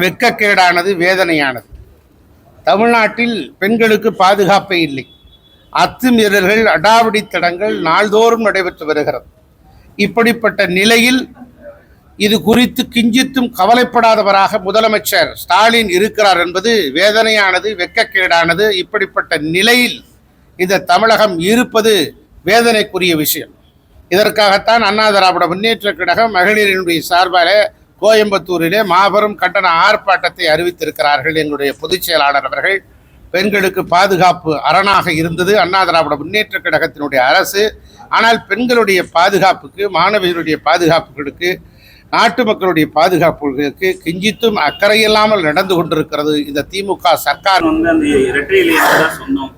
வெட்கக்கேடானது வேதனையானது. தமிழ்நாட்டில் பெண்களுக்கு பாதுகாப்பே இல்லை. அத்துமீறல்கள் அடாவடித்தடங்கள் நாள்தோறும் நடைபெற்று வருகிறது. இப்படிப்பட்ட நிலையில் இது குறித்து கிஞ்சித்தும் கவலைப்படாதவராக முதலமைச்சர் ஸ்டாலின் இருக்கிறார் என்பது வேதனையானது வெட்கக்கேடானது இப்படிப்பட்ட நிலையில் இந்த தமிழகம் இருப்பது வேதனைக்குரிய விஷயம். இதற்காகத்தான் அண்ணா திராவிட முன்னேற்ற கழகம் மகளிரினுடைய சார்பாக கோயம்புத்தூரிலே மாபெரும் கண்டன ஆர்ப்பாட்டத்தை அறிவித்திருக்கிறார்கள் எங்களுடைய பொதுச் செயலாளர் அவர்கள். பெண்களுக்கு பாதுகாப்பு அரணாக இருந்தது. அண்ணா திராவிட முன்னேற்ற கழகத்தினுடைய அரசு. ஆனால் பெண்களுடைய பாதுகாப்புக்கு மாணவிகளுடைய பாதுகாப்புகளுக்கு நாட்டு மக்களுடைய பாதுகாப்புகளுக்கு கிஞ்சித்தும் அக்கறையில்லாமல் நடந்து கொண்டிருக்கிறது இந்த திமுக சர்க்கார். வந்து அந்த சொன்னோம்.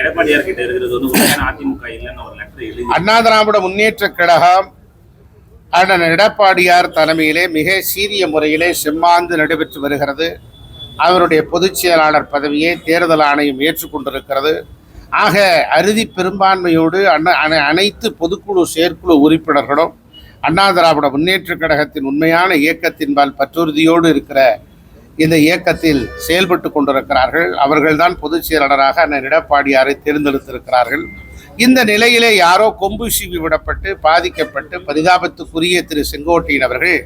எடப்பாடியார் கிட்ட இருக்கிறது வந்து அதிமுக இல்லைன்னு ஒரு லெட்டர் அண்ணா திராவிட முன்னேற்ற கழகம் அண்ணன் எடப்பாடியார் தலைமையிலே மிக சீரிய முறையிலே செம்மாந்து நடைபெற்று வருகிறது. அவருடைய பொதுச் செயலாளர் பதவியை தேர்தல் ஆணையம் ஏற்றுக்கொண்டிருக்கிறது ஆக அறுதி பெரும்பான்மையோடு அண்ண அனைத்து பொதுக்குழு செயற்குழு உறுப்பினர்களும் அண்ணா திராவிட முன்னேற்ற கழகத்தின் உண்மையான இயக்கத்தின்பால் பற்றுறுதியோடு இருக்கிற இந்த இயக்கத்தில் செயல்பட்டு கொண்டிருக்கிறார்கள். அவர்கள்தான் பொதுச் செயலாளராக அண்ணன் எடப்பாடியாரை தேர்ந்தெடுத்திருக்கிறார்கள். இந்த நிலையிலே யாரோ கொம்பு சீவி விடப்பட்டு பாதிக்கப்பட்டு பரிதாபத்துக்குரிய திரு செங்கோட்டையன் அவர்கள்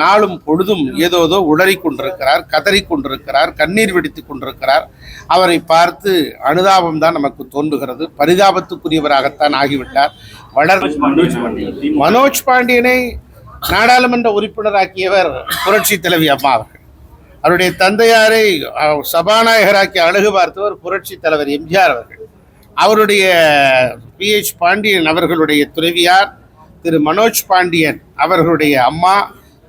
நாளும் பொழுதும் ஏதோதோ உளறிக் கொண்டிருக்கிறார் கதறிக் கொண்டிருக்கிறார் கண்ணீர் வெடித்துக் கொண்டிருக்கிறார். அவரை பார்த்து அனுதாபம் தான் நமக்கு தோன்றுகிறது. பரிதாபத்துக்குரியவராகத்தான் ஆகிவிட்டார். வளர் மனோஜ் பாண்டியன். திமுக. மனோஜ் பாண்டியனை நாடாளுமன்ற உறுப்பினராக்கியவர் புரட்சி தலைவி அம்மா அவர்கள். அவருடைய தந்தையாரை சபாநாயகராக்கி அழகு பார்த்தவர் புரட்சி தலைவர் எம்ஜிஆர் அவர்கள். அவருடைய பிஹெச் பாண்டியன் அவர்களுடைய துணைவியார் திரு மனோஜ் பாண்டியன் அவர்களுடைய அம்மா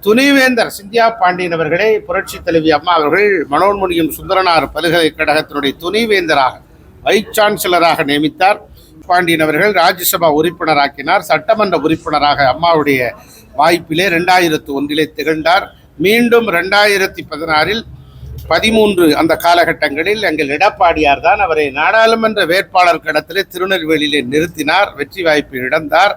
துணைவேந்தர் சிந்தியா பாண்டியன் அவர்களே புரட்சி தலைவி அம்மா அவர்கள் மனோன்முனியும் சுந்தரனார் பல்கலைக்கழகத்தினுடைய துணைவேந்தராக வைஸ் சான்சலராக நியமித்தார். பாண்டியன் அவர்கள் ராஜ்யசபா உறுப்பினராக்கினார். சட்டமன்ற உறுப்பினராக அம்மாவுடைய வாய்ப்பிலே ரெண்டாயிரத்து ஒன்றிலே திகழ்ந்தார். மீண்டும் ரெண்டாயிரத்தி பதினாறில் பதிமூன்று அந்த காலகட்டங்களில் எங்கள் எடப்பாடியார் தான் அவரை நாடாளுமன்ற வேட்பாளர் கடத்திலே திருநெல்வேலியிலே நிறுத்தினார் வெற்றி வாய்ப்பு இழந்தார்.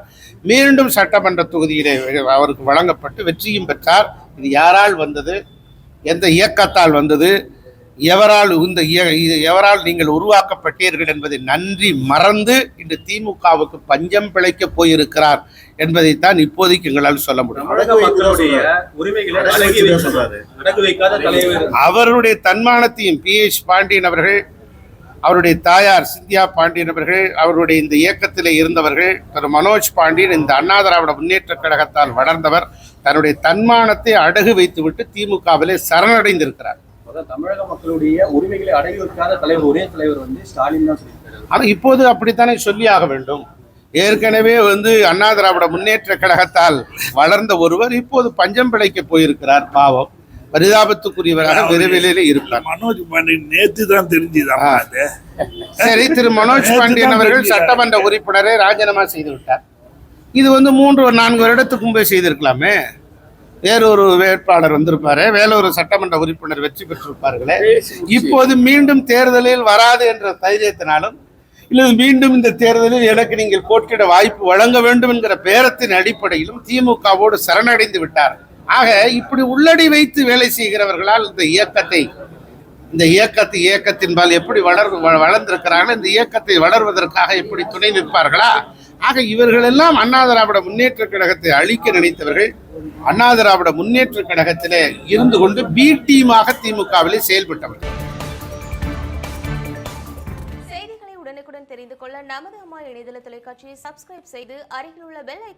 மீண்டும் சட்டமன்ற தொகுதியிலே அவருக்கு வழங்கப்பட்டு வெற்றியும் பெற்றார். இது யாரால் வந்தது? எந்த இயக்கத்தால் வந்தது? எவரால் இந்த இய- இது எவரால் நீங்கள் உருவாக்கப்பட்டீர்கள் என்பதை நன்றி மறந்து இன்று திமுகவுக்கு பஞ்சம் பிழைக்க போயிருக்கிறார் என்பதைத்தான் இப்போதைக்கு எங்களால் சொல்ல முடியும். அவருடைய தன்மானத்தையும் பி எச் பாண்டியன் அவர்கள் அவருடைய தாயார் சிந்தியா பாண்டியன் அவர்கள் அவருடைய இந்த இயக்கத்திலே இருந்தவர்கள் திரு மனோஜ் பாண்டியன் இந்த அண்ணா திராவிட முன்னேற்ற கழகத்தால் வளர்ந்தவர் தன்னுடைய தன்மானத்தை அடகு வைத்துவிட்டு திமுகவிலே சரணடைந்திருக்கிறார். அதான் தமிழக மக்களுடைய உரிமைகளை அடக்கி வைக்காத தலைவர் ஒரே தலைவர் வந்து ஸ்டாலின் தான் சொல்லியிருக்காரு. ஆனால் இப்போது அப்படித்தானே சொல்லி ஆக வேண்டும்? ஏற்கனவே வந்து அண்ணா திராவிட முன்னேற்ற கழகத்தால் வளர்ந்த ஒருவர் இப்போது பஞ்சம் பிழைக்க போயிருக்கிறார் பாவம். பரிதாபத்துக்குரியவராக விரைவிலே இருப்பார். மனோஜ் பாண்டியன் நேத்து தான் தெரிஞ்சுதான் சரி திரு மனோஜ் பாண்டியன் அவர்கள் சட்டமன்ற உறுப்பினரை ராஜினாமா செய்து விட்டார் இது வந்து மூன்று நான்கு வருடத்துக்கு முன்பே செய்திருக்கலாமே? வேறொரு வேட்பாளர் வந்திருப்பாரு. வேறொரு சட்டமன்ற உறுப்பினர் வெற்றி பெற்றிருப்பார்களே. இப்போது மீண்டும் தேர்தலில் வராது என்ற தைரியத்தினாலும் இல்லை மீண்டும் இந்த தேர்தலில் எனக்கு நீங்கள் போட்டியிட வாய்ப்பு வழங்க வேண்டும் என்கிற பேரத்தின் அடிப்படையிலும் திமுகவோடு சரணடைந்து விட்டார். ஆக இப்படி உள்ளடி வைத்து வேலை செய்கிறவர்களால் இந்த இயக்கத்தை இந்த இயக்கத்தை இயக்கத்தின்பால் எப்படி வளர் வளர்ந்திருக்கிறார்கள் இந்த இயக்கத்தை வளர்வதற்காக எப்படி துணை நிற்பார்களா? ஆக இவர்கள் எல்லாம் அண்ணா திராவிட முன்னேற்ற கழகத்தை அழிக்க நினைத்தவர்கள். அண்ணா திராவிட முன்னேற்ற கழகத்திலே இருந்து கொண்டு பி டீமாக திமுகவிலே செயல்பட்டவர்கள் செய்திகளை உடனுக்குடன் தெரிந்து கொள்ள நமது அம்மா இணையதள தொலைக்காட்சியை சப்ஸ்கிரைப் செய்து அருகில் உள்ள பெல்